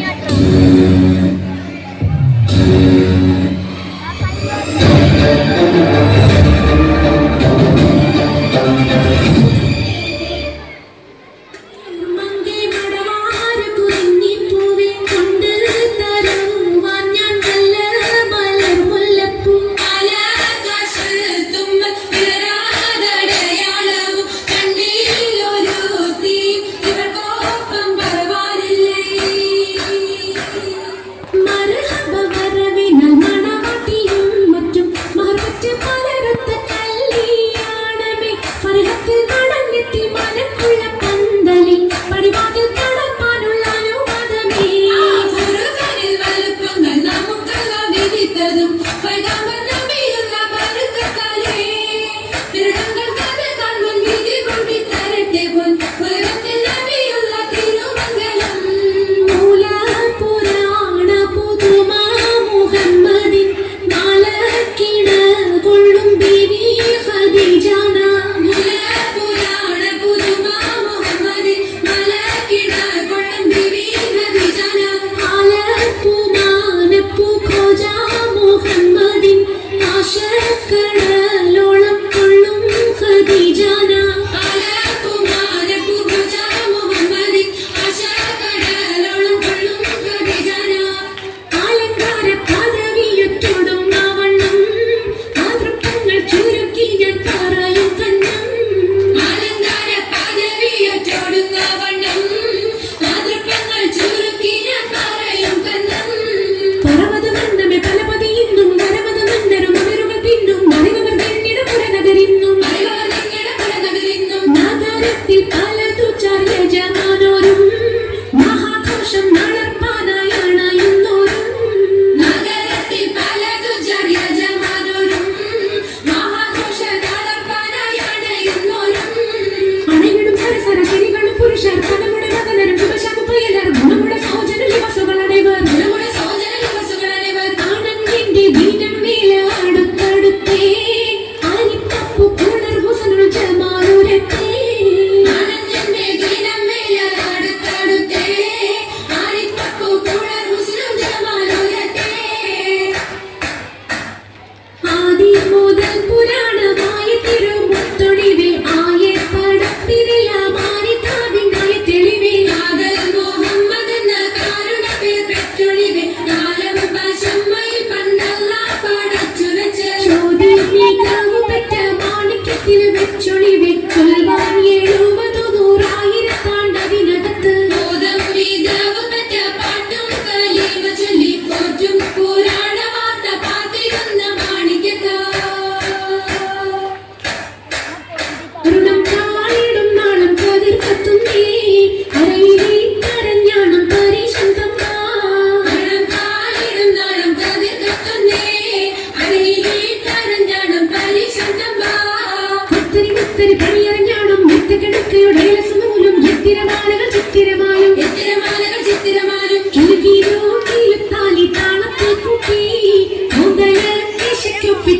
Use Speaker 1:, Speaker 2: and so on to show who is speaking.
Speaker 1: Thank you.
Speaker 2: Hadi
Speaker 1: മുത്തരി മുത്തരി പണിയറിഞ്ഞാടും മുത്ത കിടക്കയുടെ രസമൂലും ചിത്തിരമാലകൾ ചിത്തിരമാലും.
Speaker 2: ചിത്തിരമാലകൾ ചിത്തിരമാലും.
Speaker 1: ചുരുക്കിയിലും താലി താണത്തിൽ കുട്ടി. മുതലൊപ്പിച്ചിറക്കി